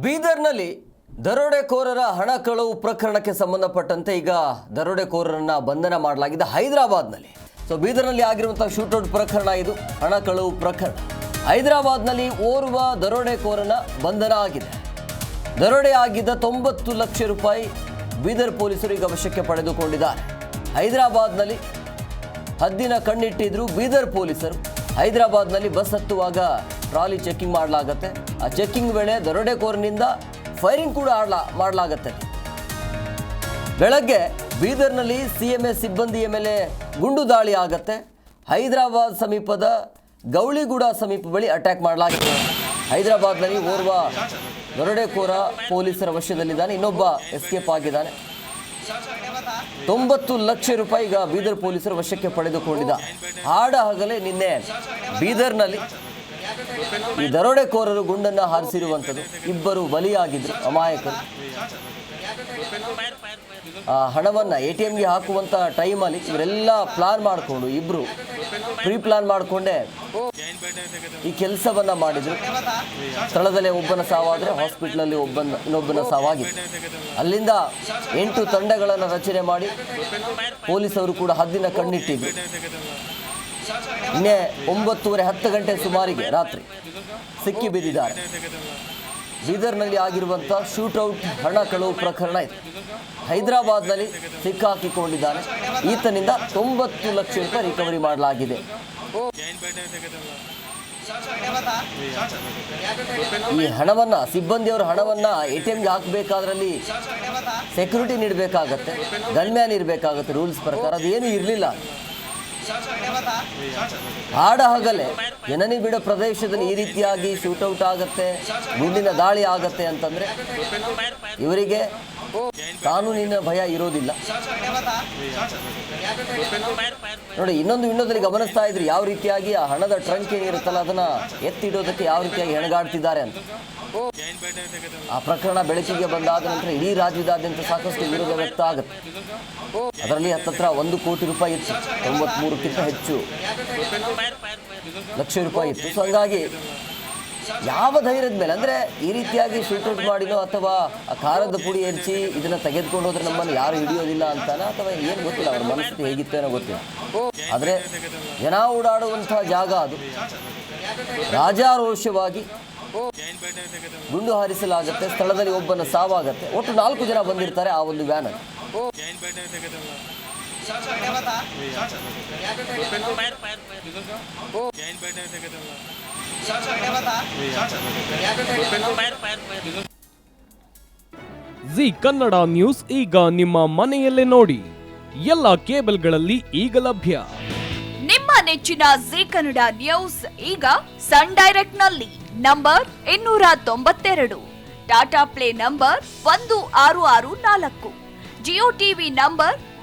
ಬೀದರ್ನಲ್ಲಿ ದರೋಡೆಕೋರರ ಹಣ ಕಳವು ಪ್ರಕರಣಕ್ಕೆ ಸಂಬಂಧಪಟ್ಟಂತೆ ಈಗ ದರೋಡೆಕೋರರನ್ನ ಬಂಧನ ಮಾಡಲಾಗಿದೆ ಹೈದರಾಬಾದ್ನಲ್ಲಿ. ಸೊ, ಬೀದರ್ನಲ್ಲಿ ಆಗಿರುವಂತಹ ಶೂಟೌಟ್ ಪ್ರಕರಣ ಇದು, ಹಣ ಕಳವು ಪ್ರಕರಣ. ಹೈದರಾಬಾದ್ನಲ್ಲಿ ಓರ್ವ ದರೋಡೆಕೋರನ ಬಂಧನ ಆಗಿದೆ. ದರೋಡೆ ಆಗಿದ್ದ ತೊಂಬತ್ತು ಲಕ್ಷ ರೂಪಾಯಿ ಬೀದರ್ ಪೊಲೀಸರು ಈಗ ವಶಕ್ಕೆ ಪಡೆದುಕೊಂಡಿದ್ದಾರೆ. ಹೈದರಾಬಾದ್ನಲ್ಲಿ ಹದ್ದಿನ ಕಣ್ಣಿಟ್ಟಿದ್ರು ಬೀದರ್ ಪೊಲೀಸರು. ಹೈದರಾಬಾದ್ನಲ್ಲಿ ಬಸ್ ಹತ್ತುವಾಗ ಟ್ರಾಲಿ ಚೆಕಿಂಗ್ ಮಾಡಲಾಗತ್ತೆ. ಆ ಚೆಕ್ಕಿಂಗ್ ವೇಳೆ ದರೋಡೆಕೋರನಿಂದ ಫೈರಿಂಗ್ ಕೂಡ ಆಡ್ಲಾ ಮಾಡಲಾಗತ್ತೆ. ಬೆಳಗ್ಗೆ ಬೀದರ್ನಲ್ಲಿ ಸಿ ಎಂ ಎಸ್ ಸಿಬ್ಬಂದಿಯ ಮೇಲೆ ಗುಂಡು ದಾಳಿ ಆಗತ್ತೆ. ಹೈದರಾಬಾದ್ ಸಮೀಪದ ಗೌಳಿಗೂಡ ಸಮೀಪ ಬಳಿ ಅಟ್ಯಾಕ್ ಮಾಡಲಾಗಿದೆ. ಹೈದರಾಬಾದ್ನಲ್ಲಿ ಓರ್ವ ದರೋಡೆಕೋರ ಪೊಲೀಸರ ವಶದಲ್ಲಿದ್ದಾನೆ. ಇನ್ನೊಬ್ಬ ಎಸ್ಕೇಪ್ ಆಗಿದ್ದಾನೆ. ತೊಂಬತ್ತು ಲಕ್ಷ ರೂಪಾಯಿ ಈಗ ಬೀದರ್ ಪೊಲೀಸರು ವಶಕ್ಕೆ ಪಡೆದುಕೊಂಡಿದ್ದ. ಹಾಡ ಹಗಲೇ ನಿನ್ನೆ ಬೀದರ್ನಲ್ಲಿ ಈ ದರೋಡೆಕೋರರು ಗುಂಡನ್ನು ಹಾರಿಸಿರುವಂಥದ್ದು ಇಬ್ಬರು ಬಲಿಯಾಗಿದ್ದರು ಅಮಾಯಕರು. ಆ ಹಣವನ್ನು ಎ ಟಿ ಎಮ್ಗೆ ಹಾಕುವಂಥ ಟೈಮಲ್ಲಿ ಇವರೆಲ್ಲ ಪ್ಲಾನ್ ಮಾಡಿಕೊಂಡು ಇಬ್ಬರು ಪ್ರೀ ಪ್ಲಾನ್ ಮಾಡಿಕೊಂಡೇ ಈ ಕೆಲಸವನ್ನು ಮಾಡಿದರು. ಸ್ಥಳದಲ್ಲೇ ಒಬ್ಬನ ಸಾವಾದರೆ ಹಾಸ್ಪಿಟ್ಲಲ್ಲಿ ಒಬ್ಬನ, ಇನ್ನೊಬ್ಬನ ಸಾವಾಗಿತ್ತು ಅಲ್ಲಿಂದ ಎಂಟು ತಂಡಗಳನ್ನು ರಚನೆ ಮಾಡಿ ಪೊಲೀಸರು ಕೂಡ ಹದ್ದಿನ ಕಣ್ಣಿಟ್ಟಿದ್ರು. ಇನ್ನೇ ಒಂಬತ್ತೂವರೆ ಹತ್ತು ಗಂಟೆ ಸುಮಾರಿಗೆ ರಾತ್ರಿ ಸಿಕ್ಕಿ ಬಿದ್ದಿದ್ದಾರೆ. ಬೀದರ್ನಲ್ಲಿ ಆಗಿರುವಂಥ ಶೂಟೌಟ್ ಹಣ ಕಳವು ಪ್ರಕರಣ ಇದೆ. ಹೈದರಾಬಾದ್ನಲ್ಲಿ ಸಿಕ್ಕಾಕಿಕೊಂಡಿದ್ದಾನೆ. ಈತನಿಂದ ತೊಂಬತ್ತು ಲಕ್ಷ ರೂಪಾಯಿ ರಿಕವರಿ ಮಾಡಲಾಗಿದೆ. ಈ ಹಣವನ್ನ, ಸಿಬ್ಬಂದಿಯವರ ಹಣವನ್ನ ಎ ಟಿ ಎಮ್ಗೆ ಹಾಕಬೇಕಾದ್ರಲ್ಲಿ ಸೆಕ್ಯೂರಿಟಿ ನೀಡಬೇಕಾಗತ್ತೆ. ಗನ್ಮ್ಯಾನ್ ಇರಬೇಕಾಗತ್ತೆ ರೂಲ್ಸ್ ಪ್ರಕಾರ. ಅದೇನು ಇರಲಿಲ್ಲ. ಹಾಡ ಹಗಲೇ. ಜನನಿ ಬಿಡ ಪ್ರದೇಶದಲ್ಲಿ ಈ ರೀತಿಯಾಗಿ ಶೂಟೌಟ್ ಆಗತ್ತೆ ಗುಂಡಿನ ದಾಳಿ ಆಗತ್ತೆ ಅಂತಂದ್ರೆ ಇವರಿಗೆ ಕಾನೂನಿನ ಭಯ ಇರೋದಿಲ್ಲ. ನೋಡಿ, ಇನ್ನೊಂದು ವಿಂಡೋದಲ್ಲಿ ಗಮನಿಸ್ತಾ ಇದ್ರಿ, ಯಾವ ರೀತಿಯಾಗಿ ಆ ಹಣದ ಟ್ರಂಕ್ ಏನಿರುತ್ತಲ್ಲ ಅದನ್ನ ಎತ್ತಿಡೋದಕ್ಕೆ ಯಾವ ರೀತಿಯಾಗಿ ಹೆಣಗಾಡ್ತಿದ್ದಾರೆ ಅಂತ. ಆ ಪ್ರಕರಣ ಬೆಳಕಿಗೆ ಬಂದಾದ ನಂತರ ಇಡೀ ರಾಜ್ಯದಾದ್ಯಂತ ಸಾಕಷ್ಟು ವಿರೋಧ ವ್ಯಕ್ತ ಆಗುತ್ತೆ. ಅದರಲ್ಲಿ ಹತ್ತತ್ರ ಒಂದು ಕೋಟಿ ರೂಪಾಯಿ ಇತ್ತು, ತೊಂಬತ್ಮೂರಕ್ಕಿಂತ ಹೆಚ್ಚು. ಲಕ್ಷ ರೂಪಾಯಿ ಇತ್ತು. ಸೊ ಹಂಗಾಗಿ ಯಾವ ಧೈರ್ಯದ ಮೇಲೆ? ಅಂದ್ರೆ ಈ ರೀತಿಯಾಗಿ ಶೂಟೌಟ್ ಮಾಡಿದೋ ಅಥವಾ ಆ ಖಾರದ ಪುಡಿ ಎರಚಿ ಇದನ್ನ ತೆಗೆದುಕೊಂಡು ಹೋದ್ರೆ ನಮ್ಮನ್ನು ಯಾರು ಹಿಡಿಯೋದಿಲ್ಲ ಅಂತಾನ? ಅಥವಾ ಏನು ಗೊತ್ತಿಲ್ಲ, ಅವ್ರ ಮನಸ್ಥಿತಿ ಹೇಗಿತ್ತು ಏನೋ ಗೊತ್ತಿಲ್ಲ. ಆದ್ರೆ ಜನ ಓಡಾಡುವಂತಹ ಜಾಗ ಅದು. ರಾಜಾರೋಷವಾಗಿ ಗುಂಡು ಹಾರಿಸಲಾಗುತ್ತೆ, ಸ್ಥಳದಲ್ಲಿ ಒಬ್ಬನ ಸಾವಾಗತ್ತೆ. ಒಟ್ಟು ನಾಲ್ಕು ಜನ ಬಂದಿರ್ತಾರೆ ಆ ಒಂದು ವ್ಯಾನ್ ಅಲ್ಲಿ ಜಿ ಕನ್ನಡ ನ್ಯೂಸ್ ಈಗ ನಿಮ್ಮ ಮನೆಯಲ್ಲೇ ನೋಡಿ ಎಲ್ಲ ಕೇಬಲ್ಗಳಲ್ಲಿ ಈಗ ಲಭ್ಯ. ನಿಮ್ಮ ನೆಚ್ಚಿನ ಜಿ ಕನ್ನಡ ನ್ಯೂಸ್ ಈಗ ಸನ್ ಡೈರೆಕ್ಟ್ನಲ್ಲಿ ನಂಬರ್ ಇನ್ನೂರ ತೊಂಬತ್ತೆರಡು. ಟಾಟಾ ಪ್ಲೇ ನಂಬರ್ ಒಂದು ಆರು ಆರು ನಾಲ್ಕು. Jio TV number